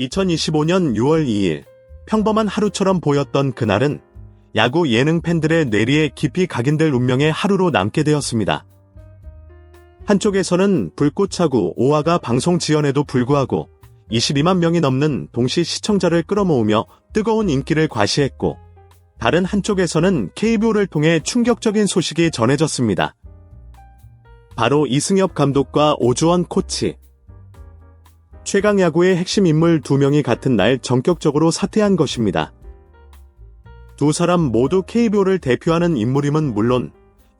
2025년 6월 2일 평범한 하루처럼 보였던 그날은 야구 예능 팬들의 뇌리에 깊이 각인될 운명의 하루로 남게 되었습니다. 한쪽에서는 불꽃차구 5화가 방송 지연에도 불구하고 22만 명이 넘는 동시 시청자를 끌어모으며 뜨거운 인기를 과시했고 다른 한쪽에서는 KBO를 통해 충격적인 소식이 전해졌습니다. 바로 이승엽 감독과 오주원 코치. 최강 야구의 핵심 인물 두 명이 같은 날 전격적으로 사퇴한 것입니다. 두 사람 모두 KBO를 대표하는 인물임은 물론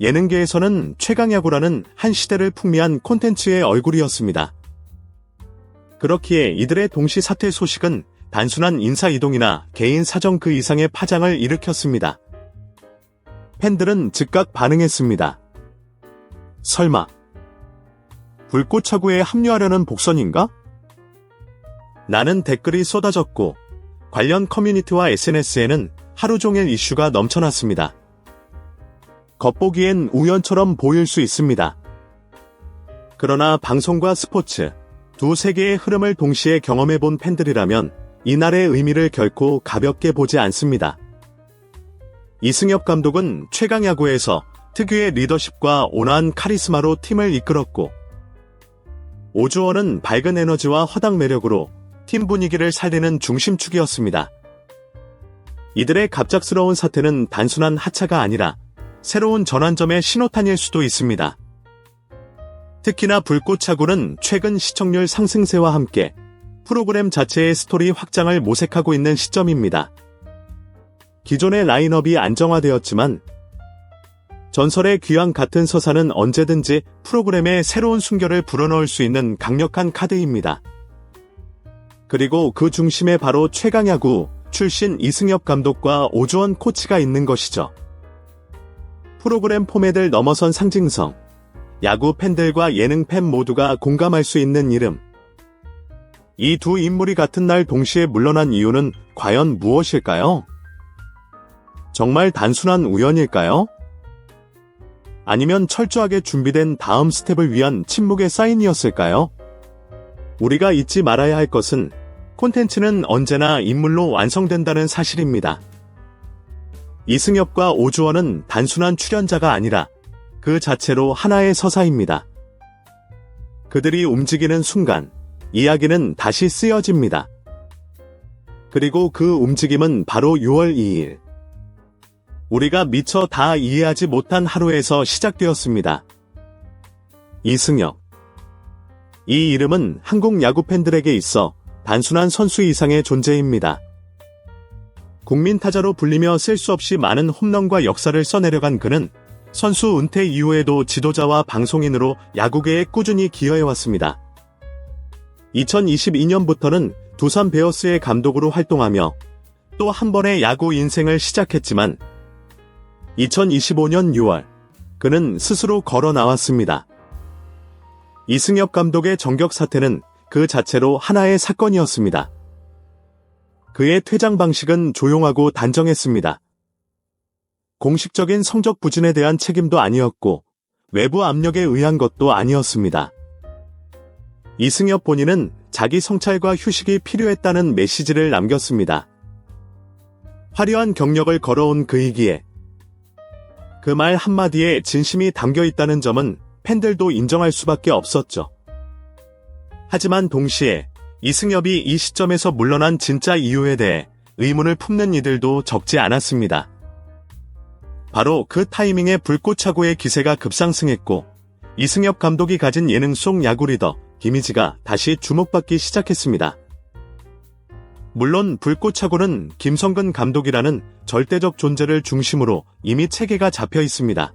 예능계에서는 최강 야구라는 한 시대를 풍미한 콘텐츠의 얼굴이었습니다. 그렇기에 이들의 동시 사퇴 소식은 단순한 인사 이동이나 개인 사정 그 이상의 파장을 일으켰습니다. 팬들은 즉각 반응했습니다. 설마 불꽃 차구에 합류하려는 복선인가? 나는 댓글이 쏟아졌고 관련 커뮤니티와 SNS에는 하루 종일 이슈가 넘쳐났습니다. 겉보기엔 우연처럼 보일 수 있습니다. 그러나 방송과 스포츠 두 세계의 흐름을 동시에 경험해 본 팬들이라면 이날의 의미를 결코 가볍게 보지 않습니다. 이승엽 감독은 최강 야구에서 특유의 리더십과 온화한 카리스마로 팀을 이끌었고 오주원은 밝은 에너지와 허당 매력으로 팀 분위기를 살리는 중심축이었습니다. 이들의 갑작스러운 사태는 단순한 하차가 아니라 새로운 전환점의 신호탄일 수도 있습니다. 특히나 불꽃차구는 최근 시청률 상승세와 함께 프로그램 자체의 스토리 확장을 모색하고 있는 시점입니다. 기존의 라인업이 안정화되었지만 전설의 귀환 같은 서사는 언제든지 프로그램에 새로운 순결을 불어넣을 수 있는 강력한 카드입니다. 그리고 그 중심에 바로 최강야구 출신 이승엽 감독과 오주원 코치가 있는 것이죠. 프로그램 포맷을 넘어선 상징성, 야구 팬들과 예능 팬 모두가 공감할 수 있는 이름. 이 두 인물이 같은 날 동시에 물러난 이유는 과연 무엇일까요? 정말 단순한 우연일까요? 아니면 철저하게 준비된 다음 스텝을 위한 침묵의 사인이었을까요? 우리가 잊지 말아야 할 것은 콘텐츠는 언제나 인물로 완성된다는 사실입니다. 이승엽과 오주원은 단순한 출연자가 아니라 그 자체로 하나의 서사입니다. 그들이 움직이는 순간 이야기는 다시 쓰여집니다. 그리고 그 움직임은 바로 6월 2일. 우리가 미처 다 이해하지 못한 하루에서 시작되었습니다. 이승엽. 이 이름은 한국 야구 팬들에게 있어 단순한 선수 이상의 존재입니다. 국민 타자로 불리며 셀수 없이 많은 홈런과 역사를 써내려간 그는 선수 은퇴 이후에도 지도자와 방송인으로 야구계에 꾸준히 기여해왔습니다. 2022년부터는 두산 베어스의 감독으로 활동하며 또 한 번의 야구 인생을 시작했지만 2025년 6월 그는 스스로 걸어 나왔습니다. 이승엽 감독의 정격 사태는 그 자체로 하나의 사건이었습니다. 그의 퇴장 방식은 조용하고 단정했습니다. 공식적인 성적 부진에 대한 책임도 아니었고 외부 압력에 의한 것도 아니었습니다. 이승엽 본인은 자기 성찰과 휴식이 필요했다는 메시지를 남겼습니다. 화려한 경력을 걸어온 그이기에 그 말 한마디에 진심이 담겨 있다는 점은 팬들도 인정할 수밖에 없었죠. 하지만 동시에 이승엽이 이 시점에서 물러난 진짜 이유에 대해 의문을 품는 이들도 적지 않았습니다. 바로 그 타이밍에 불꽃차고의 기세가 급상승했고 이승엽 감독이 가진 예능 속 야구 리더 김희지가 다시 주목받기 시작했습니다. 물론 불꽃차고는 김성근 감독이라는 절대적 존재를 중심으로 이미 체계가 잡혀 있습니다.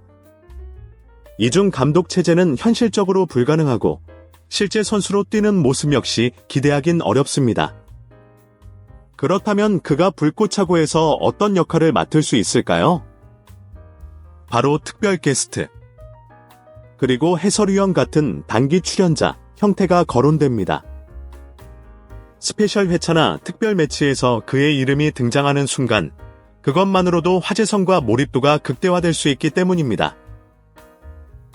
이중 감독 체제는 현실적으로 불가능하고 실제 선수로 뛰는 모습 역시 기대하긴 어렵습니다. 그렇다면 그가 불꽃차고에서 어떤 역할을 맡을 수 있을까요? 바로 특별 게스트. 그리고 해설위원 같은 단기 출연자 형태가 거론됩니다. 스페셜 회차나 특별 매치에서 그의 이름이 등장하는 순간 그것만으로도 화제성과 몰입도가 극대화될 수 있기 때문입니다.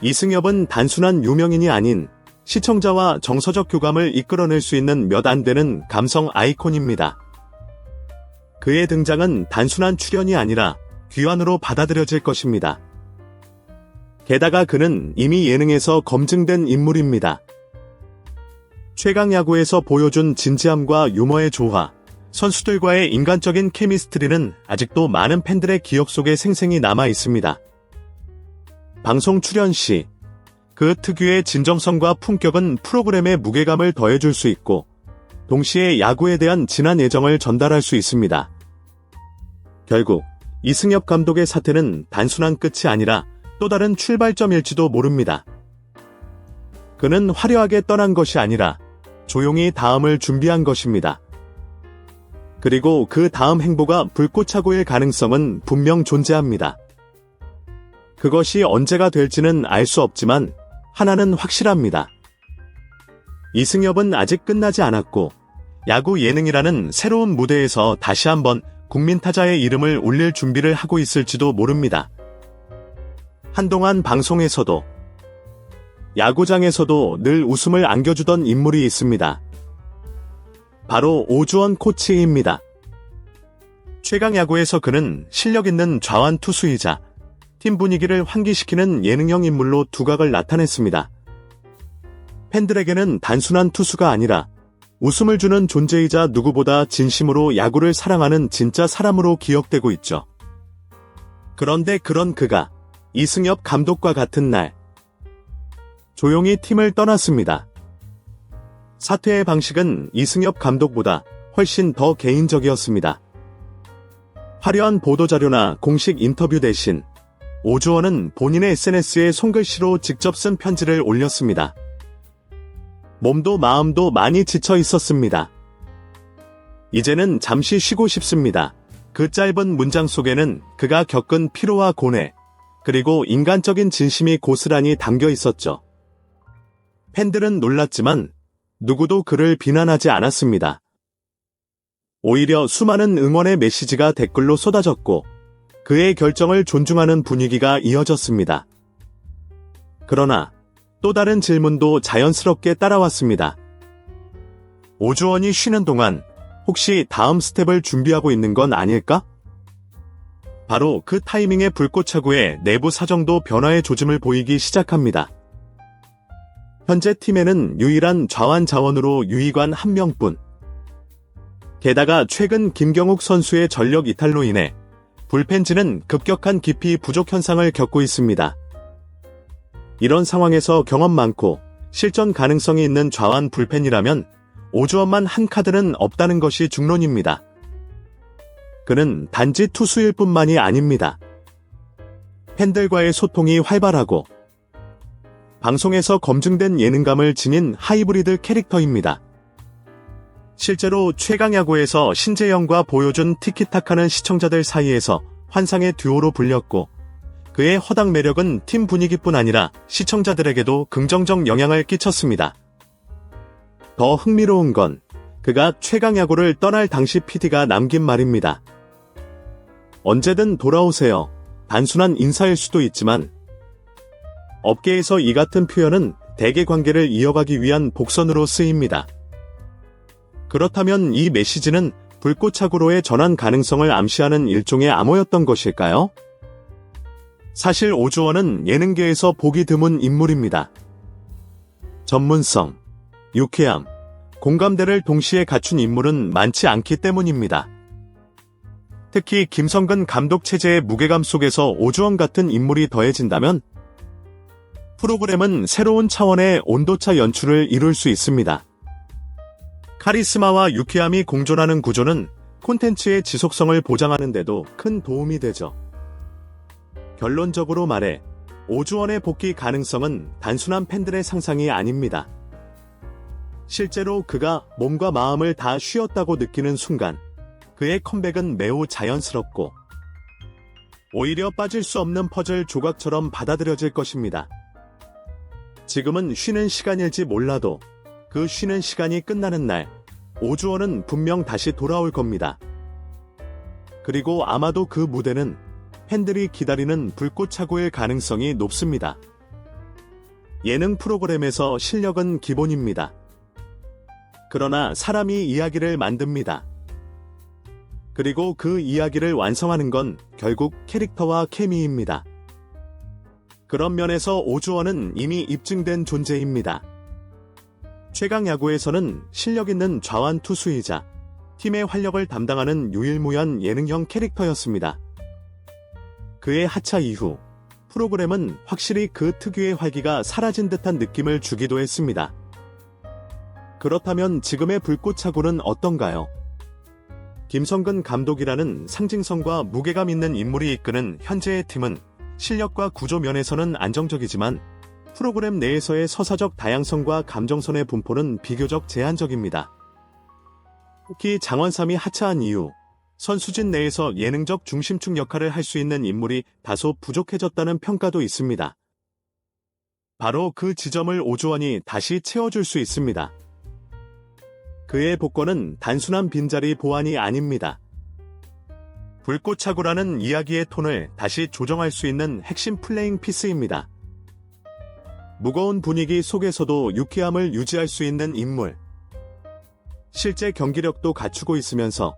이승엽은 단순한 유명인이 아닌 시청자와 정서적 교감을 이끌어낼 수 있는 몇 안 되는 감성 아이콘입니다. 그의 등장은 단순한 출연이 아니라 귀환으로 받아들여질 것입니다. 게다가 그는 이미 예능에서 검증된 인물입니다. 최강 야구에서 보여준 진지함과 유머의 조화, 선수들과의 인간적인 케미스트리는 아직도 많은 팬들의 기억 속에 생생히 남아 있습니다. 방송 출연 시, 그 특유의 진정성과 품격은 프로그램의 무게감을 더해줄 수 있고, 동시에 야구에 대한 진한 애정을 전달할 수 있습니다. 결국, 이승엽 감독의 사태는 단순한 끝이 아니라 또 다른 출발점일지도 모릅니다. 그는 화려하게 떠난 것이 아니라 조용히 다음을 준비한 것입니다. 그리고 그 다음 행보가 불꽃차고일 가능성은 분명 존재합니다. 그것이 언제가 될지는 알 수 없지만 하나는 확실합니다. 이승엽은 아직 끝나지 않았고 야구 예능이라는 새로운 무대에서 다시 한번 국민 타자의 이름을 올릴 준비를 하고 있을지도 모릅니다. 한동안 방송에서도 야구장에서도 늘 웃음을 안겨주던 인물이 있습니다. 바로 오주원 코치입니다. 최강 야구에서 그는 실력 있는 좌완 투수이자 팀 분위기를 환기시키는 예능형 인물로 두각을 나타냈습니다. 팬들에게는 단순한 투수가 아니라 웃음을 주는 존재이자 누구보다 진심으로 야구를 사랑하는 진짜 사람으로 기억되고 있죠. 그런데 그런 그가 이승엽 감독과 같은 날 조용히 팀을 떠났습니다. 사퇴의 방식은 이승엽 감독보다 훨씬 더 개인적이었습니다. 화려한 보도자료나 공식 인터뷰 대신 오주원은 본인의 SNS에 손글씨로 직접 쓴 편지를 올렸습니다. 몸도 마음도 많이 지쳐 있었습니다. 이제는 잠시 쉬고 싶습니다. 그 짧은 문장 속에는 그가 겪은 피로와 고뇌, 그리고 인간적인 진심이 고스란히 담겨 있었죠. 팬들은 놀랐지만 누구도 그를 비난하지 않았습니다. 오히려 수많은 응원의 메시지가 댓글로 쏟아졌고 그의 결정을 존중하는 분위기가 이어졌습니다. 그러나 또 다른 질문도 자연스럽게 따라왔습니다. 오주원이 쉬는 동안 혹시 다음 스텝을 준비하고 있는 건 아닐까? 바로 그 타이밍에 불꽃차고의 내부 사정도 변화의 조짐을 보이기 시작합니다. 현재 팀에는 유일한 좌완 자원으로 유이관 한 명뿐. 게다가 최근 김경욱 선수의 전력 이탈로 인해 불펜진은 급격한 깊이 부족 현상을 겪고 있습니다. 이런 상황에서 경험 많고 실전 가능성이 있는 좌완 불펜이라면 오주원만 한 카드는 없다는 것이 중론입니다. 그는 단지 투수일 뿐만이 아닙니다. 팬들과의 소통이 활발하고 방송에서 검증된 예능감을 지닌 하이브리드 캐릭터입니다. 실제로 최강야구에서 신재영과 보여준 티키타카는 시청자들 사이에서 환상의 듀오로 불렸고 그의 허당 매력은 팀 분위기뿐 아니라 시청자들에게도 긍정적 영향을 끼쳤습니다. 더 흥미로운 건 그가 최강야구를 떠날 당시 PD가 남긴 말입니다. 언제든 돌아오세요. 단순한 인사일 수도 있지만 업계에서 이 같은 표현은 대개 관계를 이어가기 위한 복선으로 쓰입니다. 그렇다면 이 메시지는 불꽃차구로의 전환 가능성을 암시하는 일종의 암호였던 것일까요? 사실 오주원은 예능계에서 보기 드문 인물입니다. 전문성, 유쾌함, 공감대를 동시에 갖춘 인물은 많지 않기 때문입니다. 특히 김성근 감독 체제의 무게감 속에서 오주원 같은 인물이 더해진다면 프로그램은 새로운 차원의 온도차 연출을 이룰 수 있습니다. 카리스마와 유쾌함이 공존하는 구조는 콘텐츠의 지속성을 보장하는데도 큰 도움이 되죠. 결론적으로 말해 오주원의 복귀 가능성은 단순한 팬들의 상상이 아닙니다. 실제로 그가 몸과 마음을 다 쉬었다고 느끼는 순간 그의 컴백은 매우 자연스럽고 오히려 빠질 수 없는 퍼즐 조각처럼 받아들여질 것입니다. 지금은 쉬는 시간일지 몰라도 그 쉬는 시간이 끝나는 날 오주원은 분명 다시 돌아올 겁니다. 그리고 아마도 그 무대는 팬들이 기다리는 불꽃차고일 가능성이 높습니다. 예능 프로그램에서 실력은 기본입니다. 그러나 사람이 이야기를 만듭니다. 그리고 그 이야기를 완성하는 건 결국 캐릭터와 케미입니다. 그런 면에서 오주원은 이미 입증된 존재입니다. 최강 야구에서는 실력 있는 좌완 투수이자 팀의 활력을 담당하는 유일무이한 예능형 캐릭터였습니다. 그의 하차 이후 프로그램은 확실히 그 특유의 활기가 사라진 듯한 느낌을 주기도 했습니다. 그렇다면 지금의 불꽃차고는 어떤가요? 김성근 감독이라는 상징성과 무게감 있는 인물이 이끄는 현재의 팀은 실력과 구조 면에서는 안정적이지만 프로그램 내에서의 서사적 다양성과 감정선의 분포는 비교적 제한적입니다. 특히 장원삼이 하차한 이후 선수진 내에서 예능적 중심축 역할을 할 수 있는 인물이 다소 부족해졌다는 평가도 있습니다. 바로 그 지점을 오주원이 다시 채워줄 수 있습니다. 그의 복권은 단순한 빈자리 보완이 아닙니다. 불꽃차고라는 이야기의 톤을 다시 조정할 수 있는 핵심 플레잉 피스입니다. 무거운 분위기 속에서도 유쾌함을 유지할 수 있는 인물. 실제 경기력도 갖추고 있으면서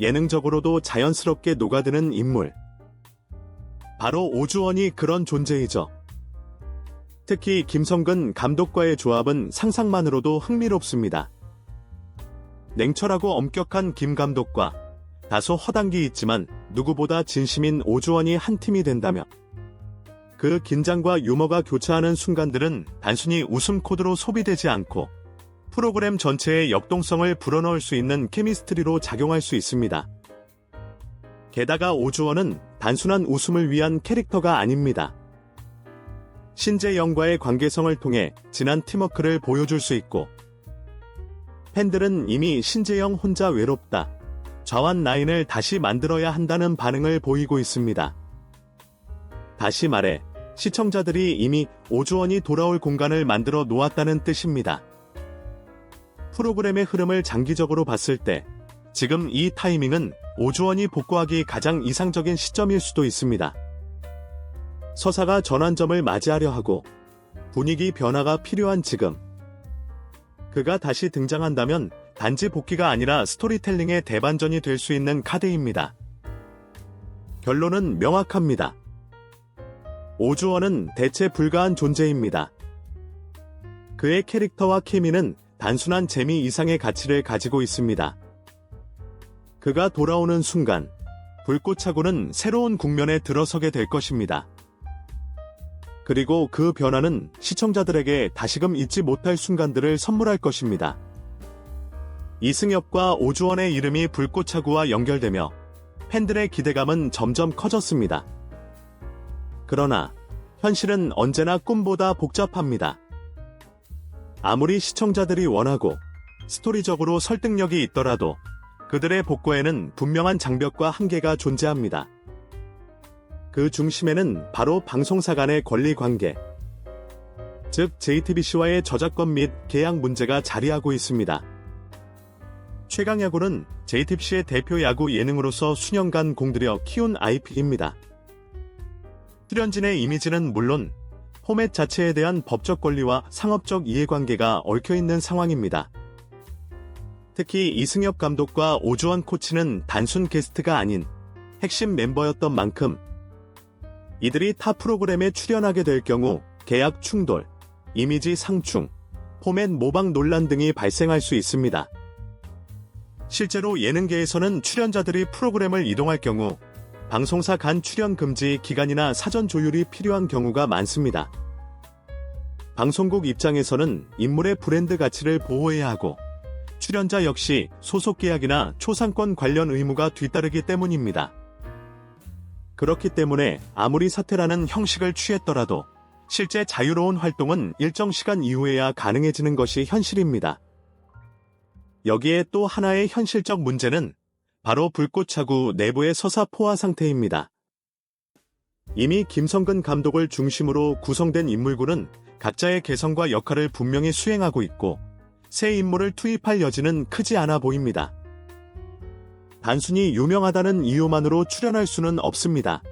예능적으로도 자연스럽게 녹아드는 인물. 바로 오주원이 그런 존재이죠. 특히 김성근 감독과의 조합은 상상만으로도 흥미롭습니다. 냉철하고 엄격한 김 감독과 다소 허당기 있지만 누구보다 진심인 오주원이 한 팀이 된다면 그 긴장과 유머가 교차하는 순간들은 단순히 웃음 코드로 소비되지 않고 프로그램 전체의 역동성을 불어넣을 수 있는 케미스트리로 작용할 수 있습니다. 게다가 오주원은 단순한 웃음을 위한 캐릭터가 아닙니다. 신재영과의 관계성을 통해 진한 팀워크를 보여줄 수 있고 팬들은 이미 신재영 혼자 외롭다. 좌완 라인을 다시 만들어야 한다는 반응을 보이고 있습니다. 다시 말해, 시청자들이 이미 오주원이 돌아올 공간을 만들어 놓았다는 뜻입니다. 프로그램의 흐름을 장기적으로 봤을 때, 지금 이 타이밍은 오주원이 복구하기 가장 이상적인 시점일 수도 있습니다. 서사가 전환점을 맞이하려 하고, 분위기 변화가 필요한 지금, 그가 다시 등장한다면 단지 복귀가 아니라 스토리텔링의 대반전이 될 수 있는 카드입니다. 결론은 명확합니다. 오주원은 대체 불가한 존재입니다. 그의 캐릭터와 케미는 단순한 재미 이상의 가치를 가지고 있습니다. 그가 돌아오는 순간, 불꽃차고는 새로운 국면에 들어서게 될 것입니다. 그리고 그 변화는 시청자들에게 다시금 잊지 못할 순간들을 선물할 것입니다. 이승엽과 오주원의 이름이 불꽃차구와 연결되며 팬들의 기대감은 점점 커졌습니다. 그러나 현실은 언제나 꿈보다 복잡합니다. 아무리 시청자들이 원하고 스토리적으로 설득력이 있더라도 그들의 복고에는 분명한 장벽과 한계가 존재합니다. 그 중심에는 바로 방송사 간의 권리 관계, 즉 JTBC와의 저작권 및 계약 문제가 자리하고 있습니다. 최강야구는 JTBC의 대표 야구 예능으로서 수년간 공들여 키운 IP입니다. 출연진의 이미지는 물론 포맷 자체에 대한 법적 권리와 상업적 이해관계가 얽혀있는 상황입니다. 특히 이승엽 감독과 오주원 코치는 단순 게스트가 아닌 핵심 멤버였던 만큼 이들이 타 프로그램에 출연하게 될 경우 계약 충돌, 이미지 상충, 포맷 모방 논란 등이 발생할 수 있습니다. 실제로 예능계에서는 출연자들이 프로그램을 이동할 경우 방송사 간 출연 금지 기간이나 사전 조율이 필요한 경우가 많습니다. 방송국 입장에서는 인물의 브랜드 가치를 보호해야 하고 출연자 역시 소속 계약이나 초상권 관련 의무가 뒤따르기 때문입니다. 그렇기 때문에 아무리 사퇴라는 형식을 취했더라도 실제 자유로운 활동은 일정 시간 이후에야 가능해지는 것이 현실입니다. 여기에 또 하나의 현실적 문제는 바로 불꽃차구 내부의 서사 포화 상태입니다. 이미 김성근 감독을 중심으로 구성된 인물군은 각자의 개성과 역할을 분명히 수행하고 있고 새 인물을 투입할 여지는 크지 않아 보입니다. 단순히 유명하다는 이유만으로 출연할 수는 없습니다.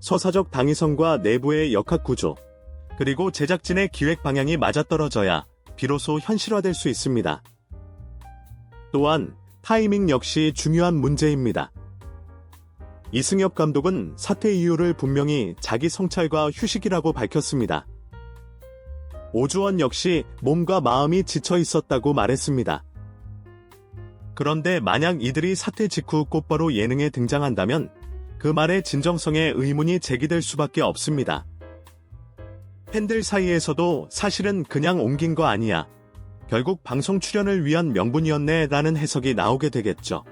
서사적 당위성과 내부의 역학 구조, 그리고 제작진의 기획 방향이 맞아떨어져야 비로소 현실화될 수 있습니다. 또한 타이밍 역시 중요한 문제입니다. 이승엽 감독은 사퇴 이유를 분명히 자기 성찰과 휴식이라고 밝혔습니다. 오주원 역시 몸과 마음이 지쳐 있었다고 말했습니다. 그런데 만약 이들이 사퇴 직후 곧바로 예능에 등장한다면 그 말의 진정성에 의문이 제기될 수밖에 없습니다. 팬들 사이에서도 사실은 그냥 옮긴 거 아니야. 결국 방송 출연을 위한 명분이었네 라는 해석이 나오게 되겠죠.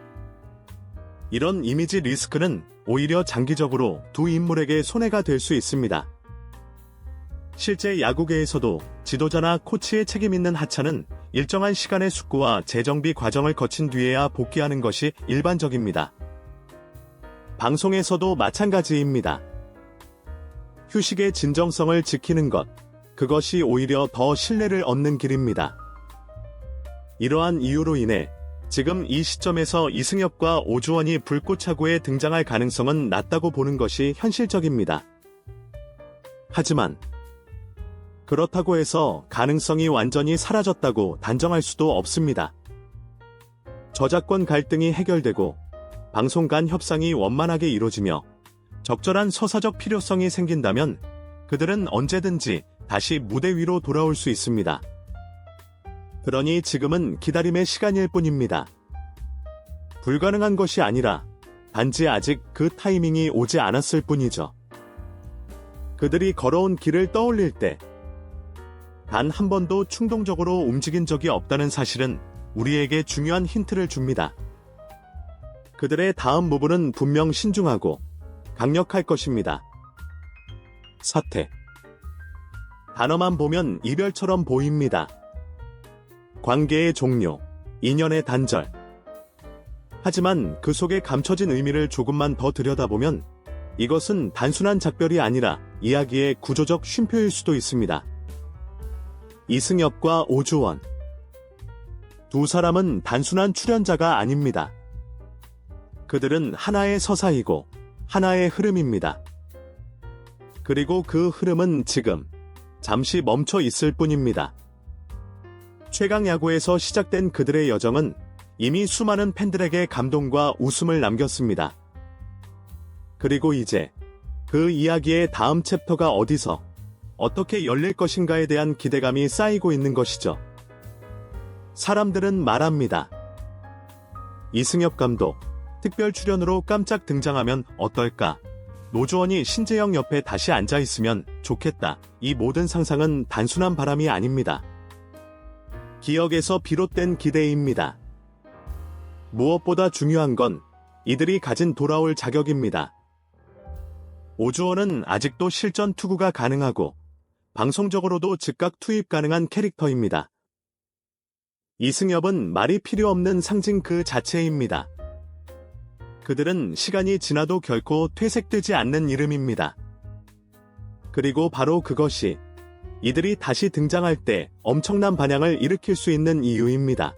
이런 이미지 리스크는 오히려 장기적으로 두 인물에게 손해가 될 수 있습니다. 실제 야구계에서도 지도자나 코치의 책임 있는 하차는 일정한 시간의 숙고와 재정비 과정을 거친 뒤에야 복귀하는 것이 일반적입니다. 방송에서도 마찬가지입니다. 휴식의 진정성을 지키는 것, 그것이 오히려 더 신뢰를 얻는 길입니다. 이러한 이유로 인해 지금 이 시점에서 이승엽과 오주원이 불꽃차고에 등장할 가능성은 낮다고 보는 것이 현실적입니다. 하지만 그렇다고 해서 가능성이 완전히 사라졌다고 단정할 수도 없습니다. 저작권 갈등이 해결되고 방송 간 협상이 원만하게 이루어지며 적절한 서사적 필요성이 생긴다면 그들은 언제든지 다시 무대 위로 돌아올 수 있습니다. 그러니 지금은 기다림의 시간일 뿐입니다. 불가능한 것이 아니라 단지 아직 그 타이밍이 오지 않았을 뿐이죠. 그들이 걸어온 길을 떠올릴 때 단 한 번도 충동적으로 움직인 적이 없다는 사실은 우리에게 중요한 힌트를 줍니다. 그들의 다음 무브는 분명 신중하고 강력할 것입니다. 사태. 단어만 보면 이별처럼 보입니다. 관계의 종료, 인연의 단절. 하지만 그 속에 감춰진 의미를 조금만 더 들여다보면 이것은 단순한 작별이 아니라 이야기의 구조적 쉼표일 수도 있습니다. 이승엽과 오주원. 두 사람은 단순한 출연자가 아닙니다. 그들은 하나의 서사이고 하나의 흐름입니다. 그리고 그 흐름은 지금 잠시 멈춰 있을 뿐입니다. 최강 야구에서 시작된 그들의 여정은 이미 수많은 팬들에게 감동과 웃음을 남겼습니다. 그리고 이제 그 이야기의 다음 챕터가 어디서 어떻게 열릴 것인가에 대한 기대감이 쌓이고 있는 것이죠. 사람들은 말합니다. 이승엽 감독, 특별 출연으로 깜짝 등장하면 어떨까? 노주원이 신재영 옆에 다시 앉아 있으면 좋겠다. 이 모든 상상은 단순한 바람이 아닙니다. 기억에서 비롯된 기대입니다. 무엇보다 중요한 건 이들이 가진 돌아올 자격입니다. 오주원은 아직도 실전 투구가 가능하고 방송적으로도 즉각 투입 가능한 캐릭터입니다. 이승엽은 말이 필요 없는 상징 그 자체입니다. 그들은 시간이 지나도 결코 퇴색되지 않는 이름입니다. 그리고 바로 그것이 이들이 다시 등장할 때 엄청난 반향을 일으킬 수 있는 이유입니다.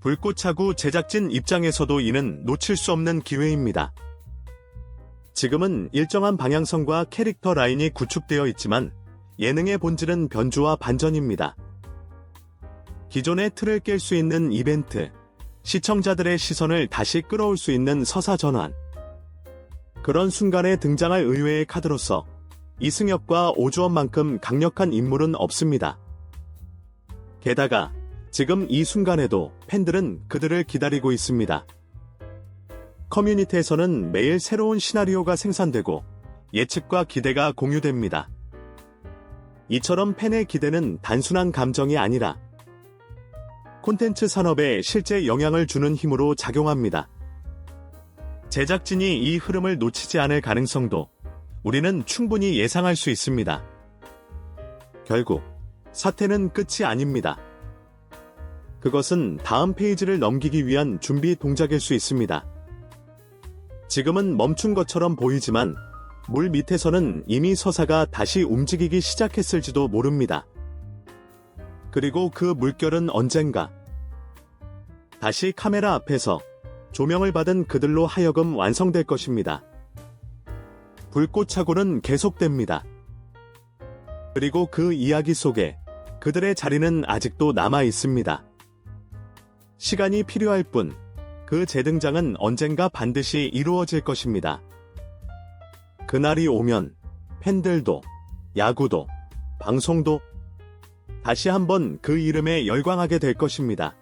불꽃차구 제작진 입장에서도 이는 놓칠 수 없는 기회입니다. 지금은 일정한 방향성과 캐릭터 라인이 구축되어 있지만 예능의 본질은 변주와 반전입니다. 기존의 틀을 깰 수 있는 이벤트, 시청자들의 시선을 다시 끌어올 수 있는 서사 전환. 그런 순간에 등장할 의외의 카드로서 이승엽과 오주원만큼 강력한 인물은 없습니다. 게다가 지금 이 순간에도 팬들은 그들을 기다리고 있습니다. 커뮤니티에서는 매일 새로운 시나리오가 생산되고 예측과 기대가 공유됩니다. 이처럼 팬의 기대는 단순한 감정이 아니라 콘텐츠 산업에 실제 영향을 주는 힘으로 작용합니다. 제작진이 이 흐름을 놓치지 않을 가능성도 우리는 충분히 예상할 수 있습니다. 결국 사태는 끝이 아닙니다. 그것은 다음 페이지를 넘기기 위한 준비 동작일 수 있습니다. 지금은 멈춘 것처럼 보이지만 물 밑에서는 이미 서사가 다시 움직이기 시작했을지도 모릅니다. 그리고 그 물결은 언젠가 다시 카메라 앞에서 조명을 받은 그들로 하여금 완성될 것입니다. 불꽃차고는 계속됩니다. 그리고 그 이야기 속에 그들의 자리는 아직도 남아 있습니다. 시간이 필요할 뿐, 그 재등장은 언젠가 반드시 이루어질 것입니다. 그날이 오면 팬들도, 야구도, 방송도 다시 한번 그 이름에 열광하게 될 것입니다.